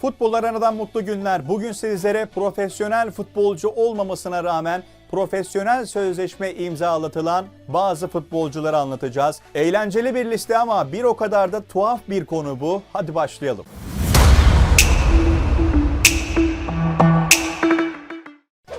Futbol Arena'dan mutlu günler. Bugün sizlere profesyonel futbolcu olmamasına rağmen profesyonel sözleşme imzalatılan bazı futbolcuları anlatacağız. Eğlenceli bir liste ama bir o kadar da tuhaf bir konu bu. Hadi başlayalım.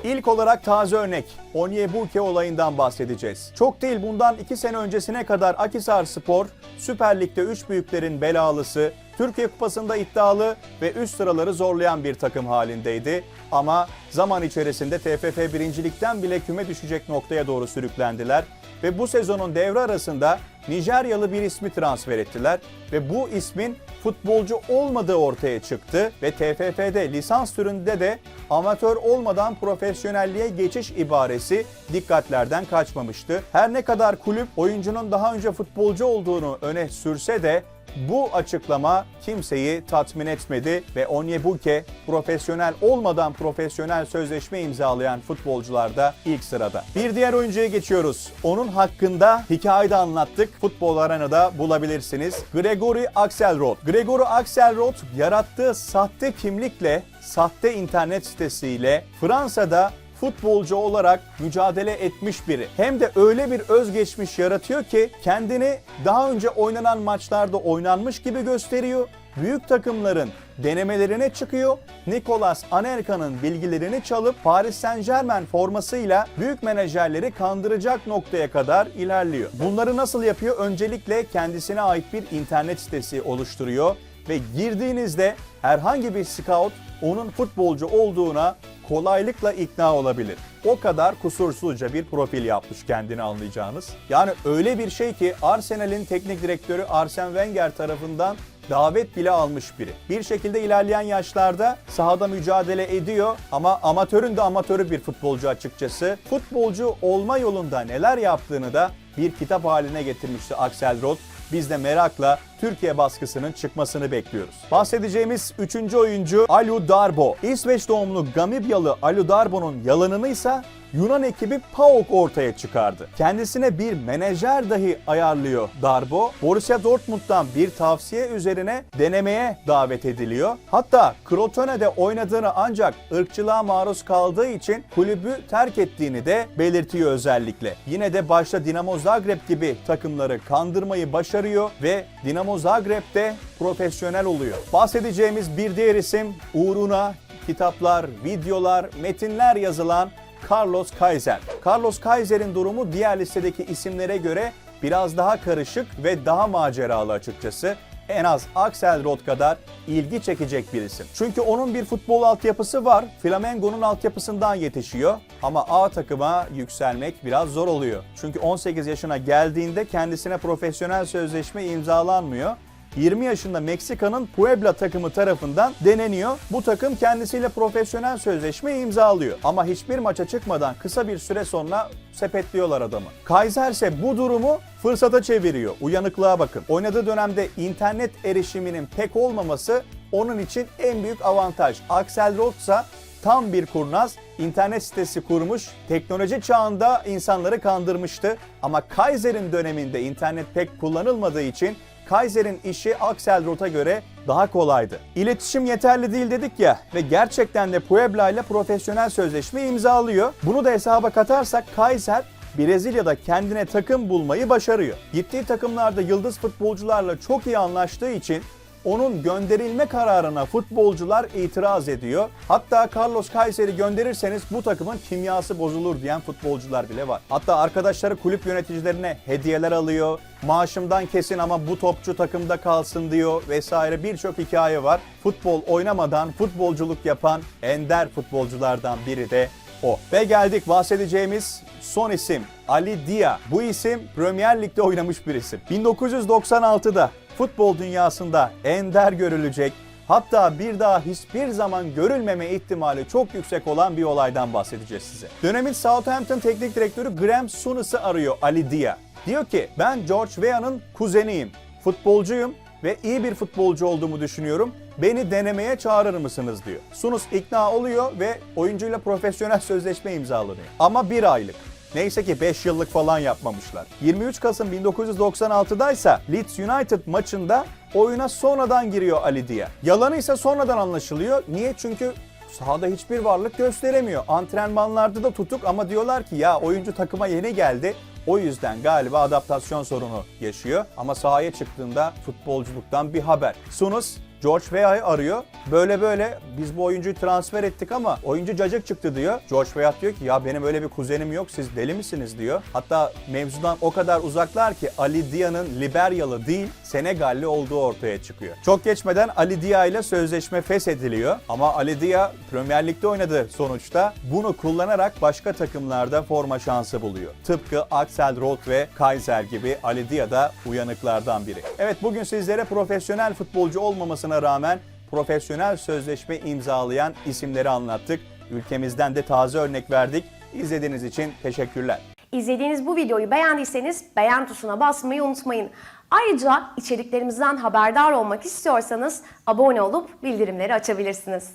İlk olarak taze örnek Onyebulke olayından bahsedeceğiz. Çok değil bundan 2 sene öncesine kadar Akisar Spor Süper Lig'de 3 büyüklerin belalısı, Türkiye Kupası'nda iddialı ve üst sıraları zorlayan bir takım halindeydi. Ama zaman içerisinde TFF birincilikten bile küme düşecek noktaya doğru sürüklendiler ve bu sezonun devre arasında Nijeryalı bir ismi transfer ettiler ve bu ismin futbolcu olmadığı ortaya çıktı ve TFF'de lisans türünde de amatör olmadan profesyonelliğe geçiş ibaresi dikkatlerden kaçmamıştı. Her ne kadar kulüp oyuncunun daha önce futbolcu olduğunu öne sürse de bu açıklama kimseyi tatmin etmedi ve Onyebulke profesyonel olmadan profesyonel sözleşme imzalayan futbolcularda ilk sırada. Bir diğer oyuncuya geçiyoruz. Onun hakkında hikayede anlattık. Futbol Arena'da bulabilirsiniz. Gregory Axelrod. Gregory Axelrod yarattığı sahte kimlikle, sahte internet sitesiyle Fransa'da futbolcu olarak mücadele etmiş biri. Hem de öyle bir özgeçmiş yaratıyor ki kendini daha önce oynanan maçlarda oynanmış gibi gösteriyor. Büyük takımların denemelerine çıkıyor. Nicolas Anelka'nın bilgilerini çalıp Paris Saint Germain formasıyla büyük menajerleri kandıracak noktaya kadar ilerliyor. Bunları nasıl yapıyor? Öncelikle kendisine ait bir internet sitesi oluşturuyor ve girdiğinizde herhangi bir scout onun futbolcu olduğuna kolaylıkla ikna olabilir. O kadar kusursuzca bir profil yapmış kendini anlayacağınız. Yani öyle bir şey ki Arsenal'in teknik direktörü Arsene Wenger tarafından davet bile almış biri. Bir şekilde ilerleyen yaşlarda sahada mücadele ediyor ama amatörün de amatörü bir futbolcu açıkçası. Futbolcu olma yolunda neler yaptığını da bir kitap haline getirmişti Axel Roth. Biz de merakla Türkiye baskısının çıkmasını bekliyoruz. Bahsedeceğimiz 3. oyuncu Alu Darbo. İsveç doğumlu Gamibyalı Alu Darbo'nun yalanını ise Yunan ekibi PAOK ortaya çıkardı. Kendisine bir menajer dahi ayarlıyor Darbo. Borussia Dortmund'dan bir tavsiye üzerine denemeye davet ediliyor. Hatta Crotone'de oynadığını ancak ırkçılığa maruz kaldığı için kulübü terk ettiğini de belirtiyor özellikle. Yine de başta Dinamo Zagreb gibi takımları kandırmayı başarıyor ve Dinamo Zagreb'de profesyonel oluyor. Bahsedeceğimiz bir diğer isim uğruna kitaplar, videolar, metinler yazılan Carlos Kaiser. Carlos Kaiser'in durumu diğer listedeki isimlere göre biraz daha karışık ve daha maceralı açıkçası. En az Axel Roth kadar ilgi çekecek bir isim. Çünkü onun bir futbol altyapısı var. Flamengo'nun altyapısından yetişiyor. Ama A takıma yükselmek biraz zor oluyor. Çünkü 18 yaşına geldiğinde kendisine profesyonel sözleşme imzalanmıyor. 20 yaşında Meksika'nın Puebla takımı tarafından deneniyor. Bu takım kendisiyle profesyonel sözleşme imzalıyor. Ama hiçbir maça çıkmadan kısa bir süre sonra sepetliyorlar adamı. Kaiser ise bu durumu fırsata çeviriyor. Uyanıklığa bakın. Oynadığı dönemde internet erişiminin pek olmaması onun için en büyük avantaj. Axel Roth ise tam bir kurnaz internet sitesi kurmuş. Teknoloji çağında insanları kandırmıştı. Ama Kaiser'in döneminde internet pek kullanılmadığı için Kaiser'in işi Axel Roth'a göre daha kolaydı. İletişim yeterli değil dedik ya ve gerçekten de Puebla ile profesyonel sözleşme imzalıyor. Bunu da hesaba katarsak Kaiser Brezilya'da kendine takım bulmayı başarıyor. Gittiği takımlarda yıldız futbolcularla çok iyi anlaştığı için onun gönderilme kararına futbolcular itiraz ediyor. Hatta Carlos Kaiser'i gönderirseniz bu takımın kimyası bozulur diyen futbolcular bile var. Hatta arkadaşları kulüp yöneticilerine hediyeler alıyor. Maaşımdan kesin ama bu topçu takımda kalsın diyor vesaire birçok hikaye var. Futbol oynamadan futbolculuk yapan ender futbolculardan biri de o. Ve geldik bahsedeceğimiz son isim Ali Dia. Bu isim Premier Lig'de oynamış bir isim. 1996'da futbol dünyasında ender görülecek hatta bir daha hiçbir zaman görülmeme ihtimali çok yüksek olan bir olaydan bahsedeceğiz size. Dönemin Southampton teknik direktörü Graham Souness'ı arıyor Ali Dia. Diyor ki ben George Weah'nın kuzeniyim, futbolcuyum ve iyi bir futbolcu olduğumu düşünüyorum. Beni denemeye çağırır mısınız diyor. Sunus ikna oluyor ve oyuncuyla profesyonel sözleşme imzalanıyor. Ama bir aylık. Neyse ki 5 yıllık falan yapmamışlar. 23 Kasım 1996'da ise Leeds United maçında oyuna sonradan giriyor Ali Dia. Yalanı ise sonradan anlaşılıyor. Niye? Çünkü sahada hiçbir varlık gösteremiyor. Antrenmanlarda da tutuk ama diyorlar ki ya oyuncu takıma yeni geldi. O yüzden galiba adaptasyon sorunu yaşıyor. Ama sahaya çıktığında futbolculuktan bir haber. Sunus George Weah'ı arıyor. Böyle böyle biz bu oyuncuyu transfer ettik ama oyuncu cacık çıktı diyor. George Weah diyor ki ya benim öyle bir kuzenim yok siz deli misiniz diyor. Hatta mevzudan o kadar uzaklar ki Ali Dia'nın Liberyalı değil Senegalli olduğu ortaya çıkıyor. Çok geçmeden Ali Dia ile sözleşme feshediliyor. Ama Ali Dia Premier Lig'de oynadı sonuçta. Bunu kullanarak başka takımlarda forma şansı buluyor. Tıpkı Axel Roth ve Kaiser gibi Ali Dia da uyanıklardan biri. Evet bugün sizlere profesyonel futbolcu olmamasına rağmen profesyonel sözleşme imzalayan isimleri anlattık. Ülkemizden de taze örnek verdik. İzlediğiniz için teşekkürler. İzlediğiniz bu videoyu beğendiyseniz beğen tuşuna basmayı unutmayın. Ayrıca içeriklerimizden haberdar olmak istiyorsanız abone olup bildirimleri açabilirsiniz.